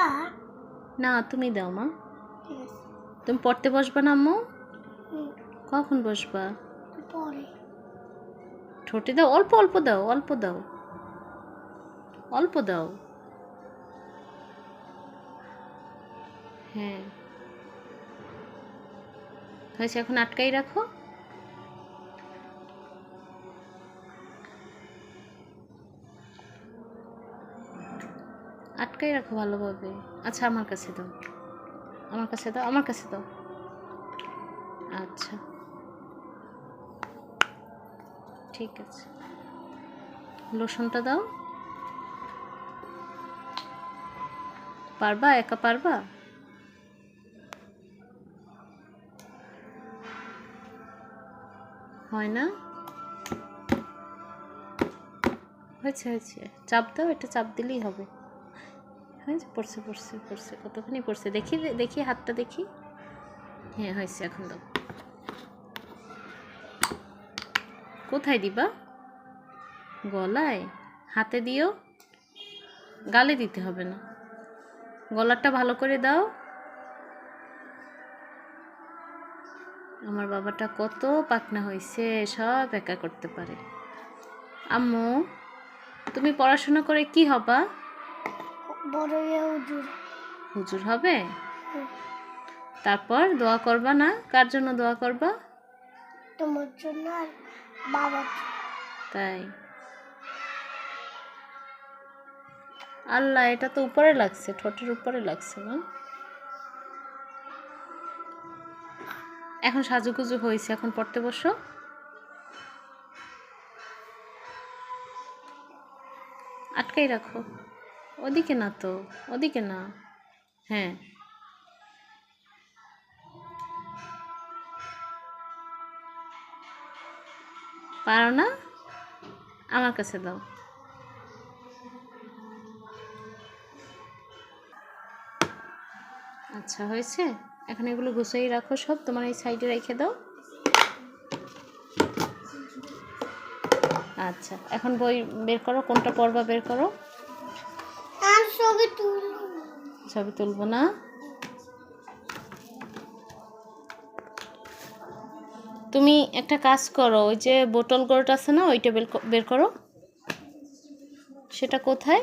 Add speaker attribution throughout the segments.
Speaker 1: দিবা
Speaker 2: না তুমি দাও মা। তুমি পড়তে বসবা না আম্মু? কখন বসবা?
Speaker 1: পরে।
Speaker 2: ঠোঁটে দাও অল্প অল্প দাও অল্প দাও। অল্প দাও। হ্যাঁ। হয়েছে এখন আটকাই রাখো। আটকাই রাখো ভালোভাবে। আচ্ছা আমার কাছে দাও। আমার কাছে দাও, আমার কাছে দাও। আচ্ছা। ঠিক আছে। লোশনটা দাও। পারবা? একা পারবা? হয় না? হয়েছে হয়েছে। চাপ দাও এটা চাপ দিলেই হবে। হয়েছে? পড়ছে পড়ছে পড়ছে। কতখানি পড়ছে? দেখি দেখি হাতটা দেখি। হ্যাঁ হয়েছে এখন দাও। কোথায় দিবা? গলায়? হাতে দিও? গালে দিতে হবে না। গলাটা ভালো করে দাও। আমার বাবাটা কত পাকনা হয়েছে, সব একা করতে পারে। আম্মু, তুমি পড়াশোনা করে কি হবা?
Speaker 1: বড় ইয়ে উজুর
Speaker 2: হুজুর হবে? তারপর দোয়া করবা না? কার জন্য দোয়া করবা?
Speaker 1: তোমার জন্য আর বাবার
Speaker 2: তাই। আল্লাহ এটা তো উপরে লাগছে ঠোঁটের উপরে লাগছে না এখন সাজুগুজু হয়েছে এখন পড়তে বসো। আটকাই রাখো। ওদিকে না তো, ওদিকে না। হ্যাঁ। পারো না? আমার কাছে দাও। আচ্ছা হয়েছে? এখন এগুলো গুছিয়ে রাখো সব, তোমার এই সাইডে রেখে দাও। আচ্ছা এখন বই বের করো, কোনটা পড়বা বের করো।
Speaker 1: ছবি তুলব
Speaker 2: না। তুমি একটা কাজ করো, ওই যে বোটল গোট আছে না, ওই টেবিল বের করো। সেটা কোথায়?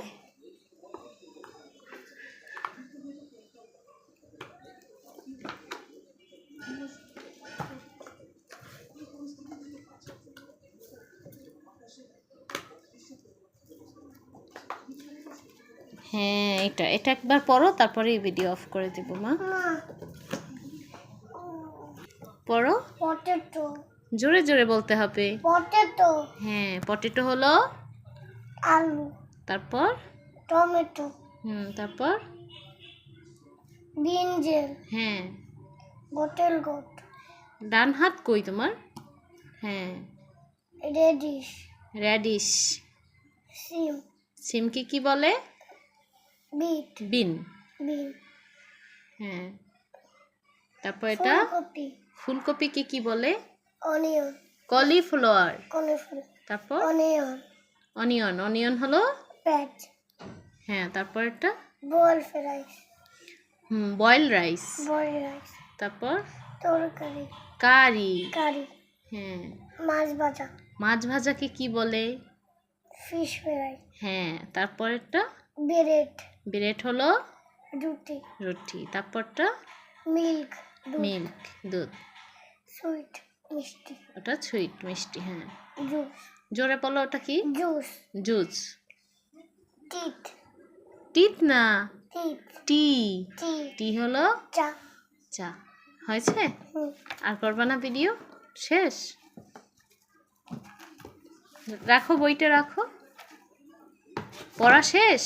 Speaker 2: হ্যাঁ এটা এটা একবার পড়ো তারপরে ভিডিও অফ করে দিব মা। পড়ো
Speaker 1: পটেটো
Speaker 2: জোরে জোরে বলতে হবে।
Speaker 1: পটেটো
Speaker 2: হ্যাঁ পটেটো হলো?
Speaker 1: আলু।
Speaker 2: তারপর?
Speaker 1: টমেটো
Speaker 2: হুম তারপর?
Speaker 1: বিনজেল
Speaker 2: হ্যাঁ।
Speaker 1: Bottle goat.
Speaker 2: ডান হাত কই তোমার? হ্যাঁ।
Speaker 1: রেডিশ
Speaker 2: রেডিশ
Speaker 1: সিম
Speaker 2: সিমকে কি বলে?
Speaker 1: বিট
Speaker 2: বিন
Speaker 1: বিন
Speaker 2: হ্যাঁ। তারপর এটা
Speaker 1: ফুলকপি।
Speaker 2: ফুলকপিকে কি বলে?
Speaker 1: অনিয়ন
Speaker 2: কলিফ্লাওয়ার
Speaker 1: কলিফ্লাওয়ার
Speaker 2: তারপর?
Speaker 1: অনিয়ন
Speaker 2: অনিয়ন অনিয়ন হলো?
Speaker 1: পেঁয়াজ
Speaker 2: হ্যাঁ তারপর এটা?
Speaker 1: বল রাইস
Speaker 2: হুম বয়েল রাইস
Speaker 1: বল রাইস
Speaker 2: তারপর?
Speaker 1: তরকারি।
Speaker 2: কারি।
Speaker 1: কারি।
Speaker 2: হ্যাঁ।
Speaker 1: মাছ ভাজা।
Speaker 2: মাছ ভাজাকে কি বলে?
Speaker 1: ফিশ ফ্রাই
Speaker 2: হ্যাঁ তারপরেরটা
Speaker 1: ব্রেড
Speaker 2: ব্রেড হলো
Speaker 1: রুটি।
Speaker 2: রুটি। তারপরটা?
Speaker 1: মিল্ক
Speaker 2: মিল্ক দুধ।
Speaker 1: সুইট মিষ্টি।
Speaker 2: ওটা সুইট মিষ্টি হ্যাঁ।
Speaker 1: জুস।
Speaker 2: জোরে বলো ওটা কি?
Speaker 1: জুস।
Speaker 2: জুস।
Speaker 1: টিট।
Speaker 2: টিট না? টি।
Speaker 1: টি।
Speaker 2: টি হলো?
Speaker 1: চা।
Speaker 2: চা। হয়েছে? আর করবা না ভিডিও? শেষ? রাখো বইটা রাখো। পড়া শেষ?